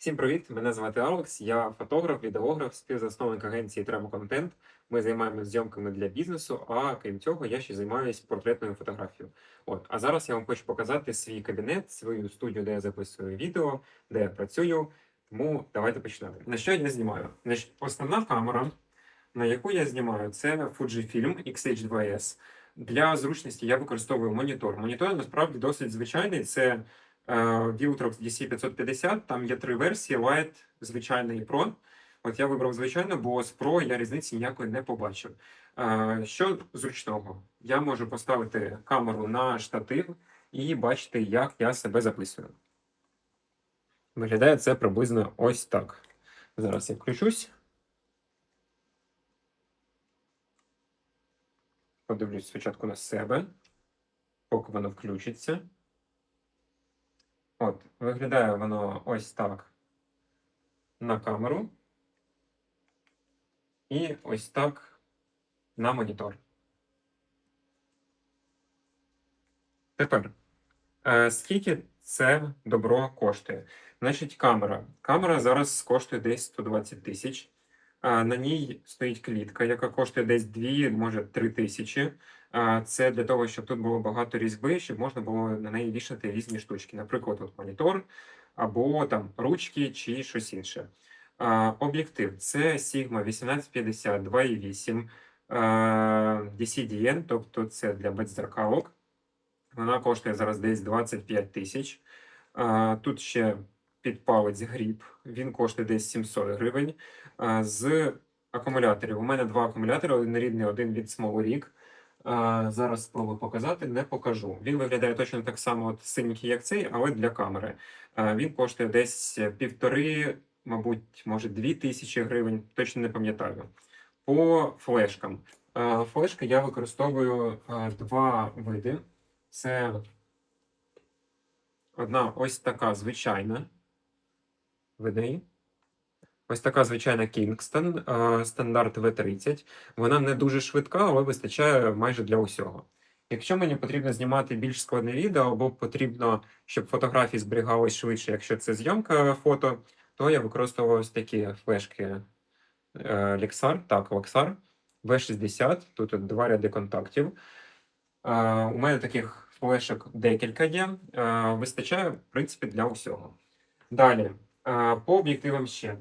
Всім привіт! Мене звати Алекс. Я фотограф, відеограф, співзасновник агенції Content. Ми займаємося зйомками для бізнесу. А крім цього, я ще займаюся портретною фотографією. От а зараз я вам хочу показати свій кабінет, свою студію, де я записую відео, де я працюю. Тому давайте почнемо. На що я знімаю? Значить, основна камера, на яку я знімаю, це Fujifilm X-H2S. Для зручності я використовую монітор. Монітор насправді досить звичайний. Це Viltrox DC550, там є три версії: Lite, звичайний і Pro. От я вибрав звичайно, бо з Pro я різниці ніякої не побачив. Е, Що зручного? Я можу поставити камеру на штатив і бачити, як я себе записую. Виглядає це приблизно ось так. Зараз я включусь. Подивлюсь спочатку на себе, поки воно включиться. От, виглядає воно ось так на камеру. І ось так на монітор. Тепер, е, скільки це добро коштує? Значить, камера. Камера зараз коштує десь 120 тисяч. На ній стоїть клітка, яка коштує десь 2, може 3 тисячі. Це для того, щоб тут було багато різьби, щоб можна було на неї вішати різні штучки. Наприклад, от монітор або там ручки чи щось інше. Об'єктив це Sigma 1850 2.8 DCDN, тобто це для беззеркалок. Вона коштує зараз десь 25 тисяч. Тут ще підпалець гріб, він коштує десь 700 гривень. З акумуляторів. У мене два акумулятори, один рідний, один від А, Зараз спробую показати, не покажу. Він виглядає точно так само от синенький, як цей, але для камери. Він коштує десь півтори, мабуть, може дві тисячі гривень, точно не пам'ятаю. По флешкам. Флешки я використовую два види. Це одна ось така звичайна. Видно? Ось така звичайна Kingston, стандарт V30. Вона не дуже швидка, але вистачає майже для усього. Якщо мені потрібно знімати більш складне відео, або потрібно, щоб фотографії зберігались швидше, якщо це зйомка фото, то я використовую ось такі флешки е, Lexar, так, Lexar V60. Тут два ряди контактів. Е, У мене таких флешок декілька є. Е, Вистачає, в принципі, для усього. Далі. По об'єктивам ще.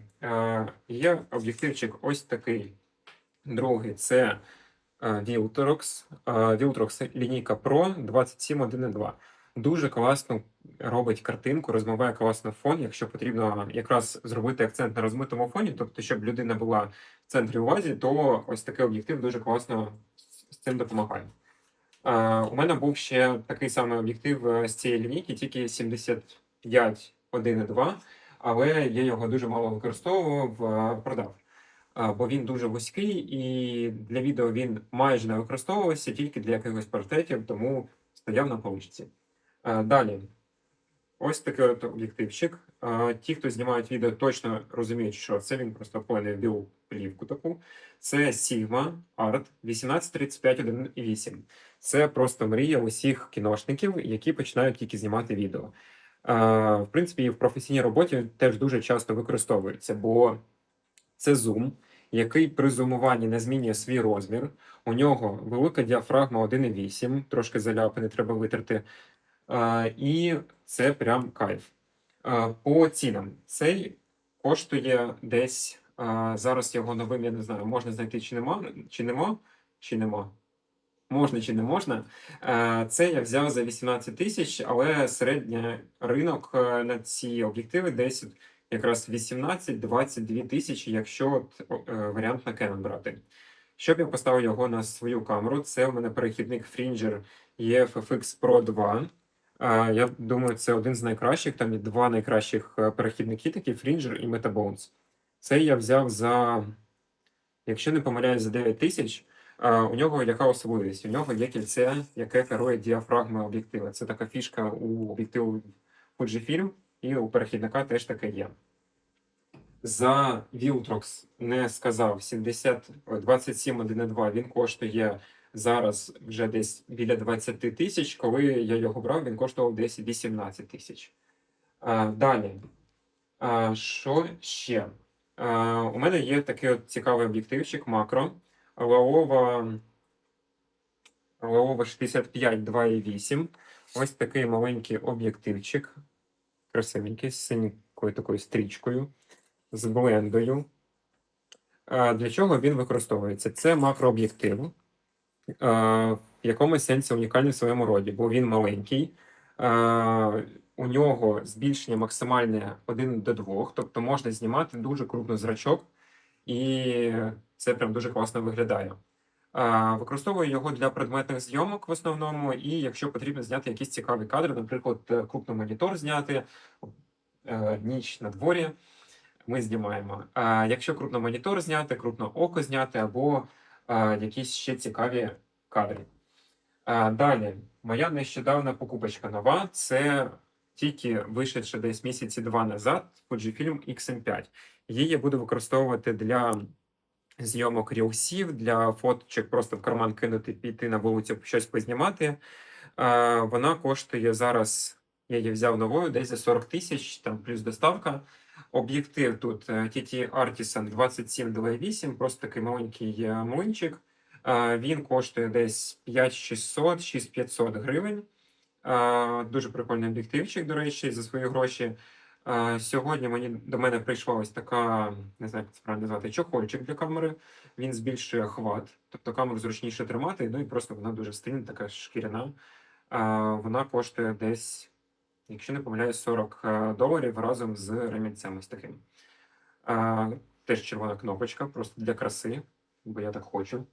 Є об'єктивчик ось такий. Другий це Viltrox. Viltrox лінійка Pro 2712. Дуже класно робить картинку, розмиває класно фон, якщо потрібно якраз зробити акцент на розмитому фоні, тобто, щоб людина була в центрі уваги, то ось такий об'єктив дуже класно з цим допомагає. У мене був ще такий самий об'єктив е, з цієї лінійки, тільки 75 1,2 але я його дуже мало використовував, продав. Бо він дуже вузький, і для відео він майже не використовувався, тільки для якихось портретів, тому стояв на поличці. Далі, ось такий от об'єктивчик. Ті, хто знімають відео, точно розуміють, що це він просто вплине білу плівку таку. Це Sigma Art 1835 1.8. Це просто мрія усіх кіношників, які починають тільки знімати відео. В принципі, в професійній роботі теж дуже часто використовується, бо це зум, який при зумуванні не змінює свій розмір. У нього велика діафрагма 1,8, трошки заляпи, не треба витерти. І це прям кайф. По цінам цей коштує десь. Зараз його новим, я не знаю, можна знайти чи нема, чи нема, чи нема. Можна чи не можна. Е, Це я взяв за 18 тисяч, але середній ринок е, на ці об'єктиви десь якраз 18-22 тисячі, якщо от, е, варіант на Canon брати. Щоб я поставив його на свою камеру, це у мене перехідник Fringer EFFX Pro 2. Е, Я думаю, це один з найкращих. Там є два найкращих перехідники, такі Fringer і MetaBones. Це я взяв за, якщо не помиляюсь, за 9 тисяч. У нього яка особливість? У нього є кільце, яке керує діафрагмою об'єктива. Це така фішка у об'єктиву Fujifilm, і у перехідника теж таке є. За Viltrox не сказав 70, 27,1,2 він коштує зараз вже десь біля 20 тисяч. Коли я його брав, він коштував десь 18 тисяч. Далі. А, що ще? А, у мене є такий от цікавий об'єктивчик макро. Laowa, Laowa 65 2.8. Ось такий маленький об'єктивчик. Красивенький, з синькою такою стрічкою, з блендою. Для чого він використовується? Це макрооб'єктив, в якомусь сенсі унікальний в своєму роді, бо він маленький. У нього збільшення максимальне 1 до 2, тобто можна знімати дуже крупно зрачок, і це прям дуже класно виглядає. Використовую його для предметних зйомок в основному, і якщо потрібно зняти якісь цікаві кадри, наприклад, е, крупний монітор зняти, е, ніч на дворі, ми знімаємо. А якщо крупно монітор зняти, крупно око зняти, або якісь ще цікаві кадри. Далі, моя нещодавна покупочка нова це тільки вийшедши десь місяці два назад Fujifilm XM5. Її я буду використовувати для зйомок рілсів, для фоточок просто в карман кинути, піти на вулицю, щось познімати. Вона коштує зараз, я її взяв новою, десь за 40 тисяч, там плюс доставка. Об'єктив тут TT Artisan 27 просто такий маленький е, млинчик. Він коштує десь 5600 6500 гривень. Дуже прикольний об'єктивчик, до речі, за свої гроші. Сьогодні мені до мене прийшла ось така, не знаю, як це правильно назвати, чохольчик для камери. Він збільшує хват, тобто камеру зручніше тримати, ну і просто вона дуже стильна, така шкіряна. Вона коштує десь, якщо не помиляюсь, 40 е, доларів разом з ремінцем ось таким. Теж червона кнопочка, просто для краси, бо я так хочу.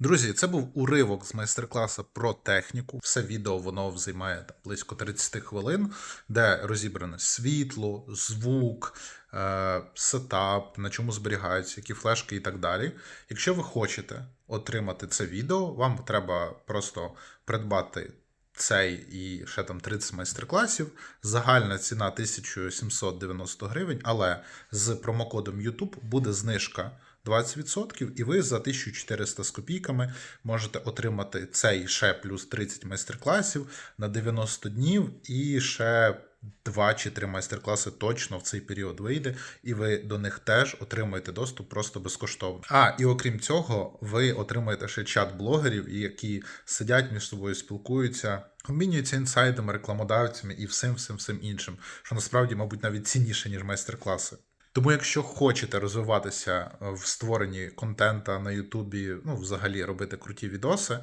Друзі, це був уривок з майстер-класу про техніку. Все відео воно займає там, близько 30 хвилин, де розібране світло, звук, е, сетап, на чому зберігаються, які флешки і так далі. Якщо ви хочете отримати це відео, вам треба просто придбати цей і ще там 30 майстер-класів. Загальна ціна 1790 гривень, але з промокодом YouTube буде знижка 20%, і ви за 1400 з копійками можете отримати цей ще плюс 30 майстер-класів на 90 днів і ще 2 чи 3 майстер-класи точно в цей період вийде, і ви до них теж отримаєте доступ просто безкоштовно. А, і окрім цього, ви отримаєте ще чат блогерів, які сидять між собою, спілкуються, обмінюються інсайдами, рекламодавцями і всім, всім, всім іншим, що насправді, мабуть, навіть цінніше, ніж майстер-класи. Тому, якщо хочете розвиватися в створенні контента на Ютубі, ну, взагалі робити круті відоси,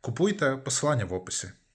купуйте посилання в описі.